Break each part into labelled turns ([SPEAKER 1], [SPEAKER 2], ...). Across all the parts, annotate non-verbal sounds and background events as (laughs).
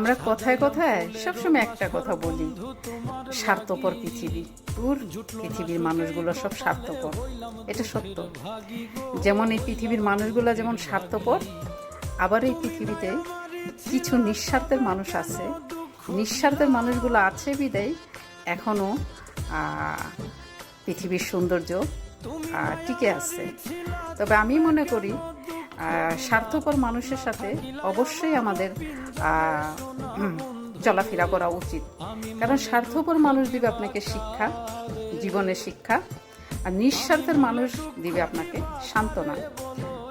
[SPEAKER 1] আমরা কথায় কথায় সবসময় একটা কথা বলি, স্বার্থপর পৃথিবী। পৃথিবীর মানুষগুলো সব স্বার্থপর, এটা সত্য। যেমন এই পৃথিবীর মানুষগুলো যেমন স্বার্থপর, আবার এই পৃথিবীতে কিছু নিঃস্বার্থের মানুষ আছে। নিঃস্বার্থের মানুষগুলো আছে বিদায় এখনও পৃথিবীর সৌন্দর্য টিকে আছে। তবে আমি মনে করি স্বার্থপর মানুষের সাথে অবশ্যই আমাদের চলাফেরা করা উচিত। কারণ স্বার্থপর মানুষ দিবে আপনাকে শিক্ষা, জীবনের শিক্ষা, আর নিঃস্বার্থের মানুষ দিবে আপনাকে সান্ত্বনা।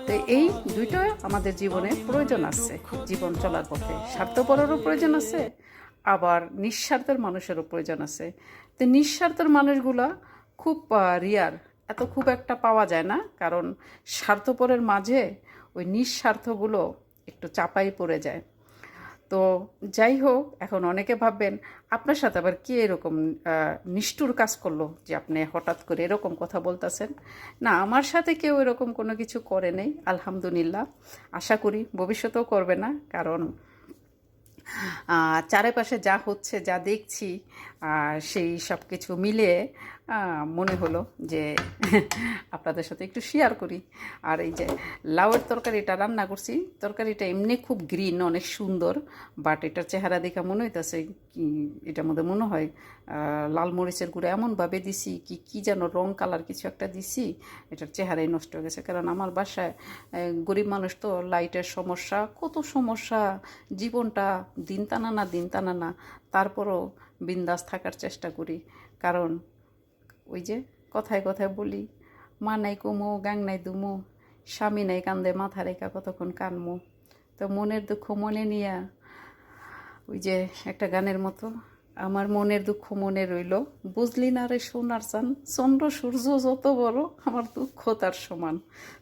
[SPEAKER 1] তো এই দুইটা আমাদের জীবনে প্রয়োজন আছে, জীবন চলার পথে। স্বার্থপরেরও প্রয়োজন আছে, আবার নিঃস্বার্থের মানুষেরও প্রয়োজন আছে। তো নিঃস্বার্থের মানুষগুলা খুব রিয়ার এত খুব একটা পাওয়া যায় না, কারণ স্বার্থপরের মাঝে ওই নিঃস্বার্থগুলো একটু চাপাই পড়ে যায়। তো যাই হোক, এখন অনেকে ভাববেন, আপনার সাথে আবার কে এরকম নিষ্ঠুর কাজ করল যে আপনি হঠাৎ করে এরকম কথা বলতেছেন? না, আমার সাথে কেউ এরকম কোনো কিছু করে নেই, আলহামদুলিল্লাহ। আশা করি ভবিষ্যতেও করবে না, কারণ চারিপাশে যা হচ্ছে, যা দেখছি সেই সব কিছু মিলিয়ে মনে হলো যে (laughs) আপনাদের সাথে একটু শেয়ার করি। আর এই যে লাউয়ের তরকারিটা রান্না করছি, তরকারিটা এমনি খুব গ্রিন অনেক সুন্দর বাট এটার চেহারা দেখে মনে হইতেছে এটার মধ্যে মনে হয় লাল মরিচের গুঁড়ো এমনভাবে দিছি কি কি যেন রং কালার কিছু একটা দিছি, এটার চেহারাই নষ্ট হয়ে গেছে। কারণ আমার বাসায় গরিব মানুষ তো লাইটের সমস্যা, কত সমস্যা, জীবনটা দিন টানা না দিন টানা না তারপরও বিন্দাস থাকার চেষ্টা করি। কারণ ওই যে কথায় কথায় বলি, মা নাই কুমো, গাং নাই দুমো, স্বামী নাই কান্দে, মাথা রেখা কতক্ষণ কানমো? তো মনের দুঃখ মনে নিয়া ওই যে একটা গানের মতো, আমার মনের দুঃখ মনে রইল, বুঝলি না রে সোনার চান চন্দ্র সূর্য যত বড়, আমার দুঃখ তার সমান।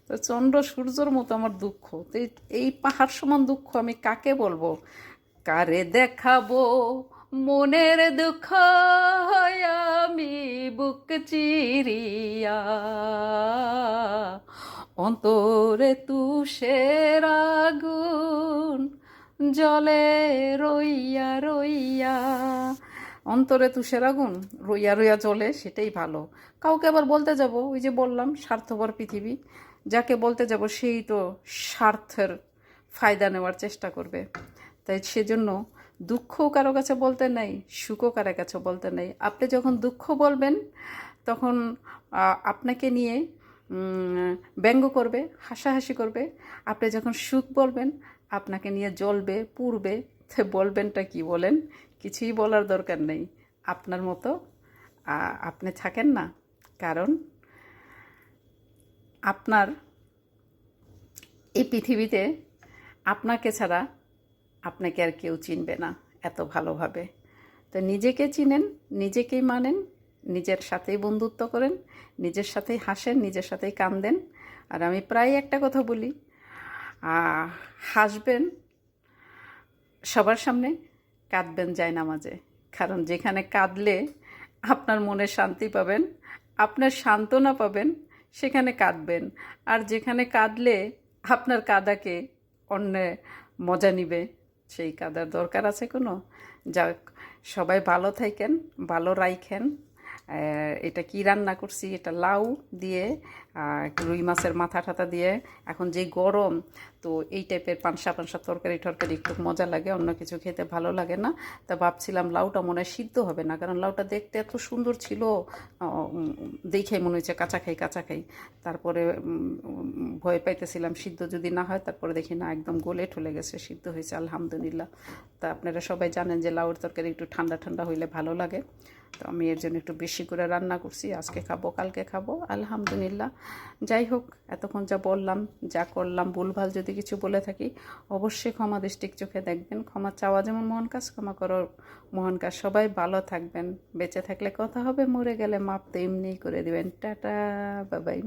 [SPEAKER 1] তো চন্দ্র সূর্যর মতো আমার দুঃখ। তো এই- পাহাড় সমান দুঃখ আমি কাকে বলব? কারে দেখাবো? মনের দুঃখ আমি বুক চিরিয়া। অন্তরে তুষের আগুন জলে রইয়া রইয়া। অন্তরে তুষের আগুন, রইয়া রইয়া জলে, সেটাই ভালো। কাউকে আবার বলতে যাব, ওই যে বললাম, স্বার্থপর পৃথিবী। যাকে বলতে যাব, সেই তো স্বার্থের ফায়দা নেওয়ার চেষ্টা করবে। তাই সেজন্য দুঃখও কারও কাছে বলতে নেই, সুখও কারও কাছে বলতে নেই। আপনি যখন দুঃখ বলবেন, তখন আপনাকে নিয়ে ব্যঙ্গ করবে, হাসাহাসি করবে। আপনি যখন সুখ বলবেন, আপনাকে নিয়ে জ্বলবে, পুড়বে, তো বলবেনটা কি বলেন? কিছুই বলার দরকার নেই। আপনার মতো আপনি থাকেন না। কারণ, আপনার এই পৃথিবীতে আপনাকে ছাড়া আপনাকে আর কেউ চিনবে না এত ভালোভাবে। তো নিজেকে চিনেন, নিজেকেই মানেন, নিজের সাথেই বন্ধুত্ব করেন, নিজের সাথেই হাসেন, নিজের সাথেই কান্দেন। আর আমি প্রায় একটা কথা বলি হাসবেন, সবার সামনে কাঁদবেন যায় নামাজে কারণ যেখানে কাঁদলে আপনার মনে শান্তি পাবেন, আপনার সান্ত্বনা পাবেন, সেখানে কাঁদবেন। আর যেখানে কাঁদলে আপনার কাদাকে অন্য মজা নিবে। সেই কাদার দরকার আছে কোনো? যাক সবাই ভালো থাকেন ভালো রাইখেন। এটা কি রান্না করছি? এটা লাউ দিয়ে রুই মাছের মাথা টাথা দিয়ে। এখন যে গরম, তো এই টাইপের পানসা পানসা তরকারি টরকারি একটু মজা লাগে, অন্য কিছু খেতে ভালো লাগে না। তা ভাবছিলাম লাউটা মনে হয় সিদ্ধ হবে না, কারণ লাউটা দেখতে এত সুন্দর ছিল। দেখে মনে হচ্ছে কাঁচা খাই কাঁচা খাই। তারপরে ভয় পাইতেছিলাম সিদ্ধ যদি না হয়, তারপরে দেখি না, একদম গোলে ঠলে গেছে, সিদ্ধ হয়েছে, আলহামদুলিল্লাহ। তা আপনারা সবাই জানেন যে লাউর তরকারি একটু ঠান্ডা ঠান্ডা হইলে ভালো লাগে। তো আমি এর জন্য একটু বেশি করে রান্না করছি, আজকে খাব, কালকে খাব, আলহামদুলিল্লাহ। যাই হোক, এতক্ষণ যা বললাম, যা করলাম, ভুলভাল যদি কিছু বলে থাকি, অবশ্যই ক্ষমা দৃষ্টিক চোখে দেখবেন। ক্ষমা চাওয়া যেমন মহান কাজ, ক্ষমা করো মহান কাজ। সবাই ভালো থাকবেন। বেঁচে থাকলে কথা হবে, মরে গেলে মাপ তো এমনিই করে দেবেন। টাটা, বাবাই।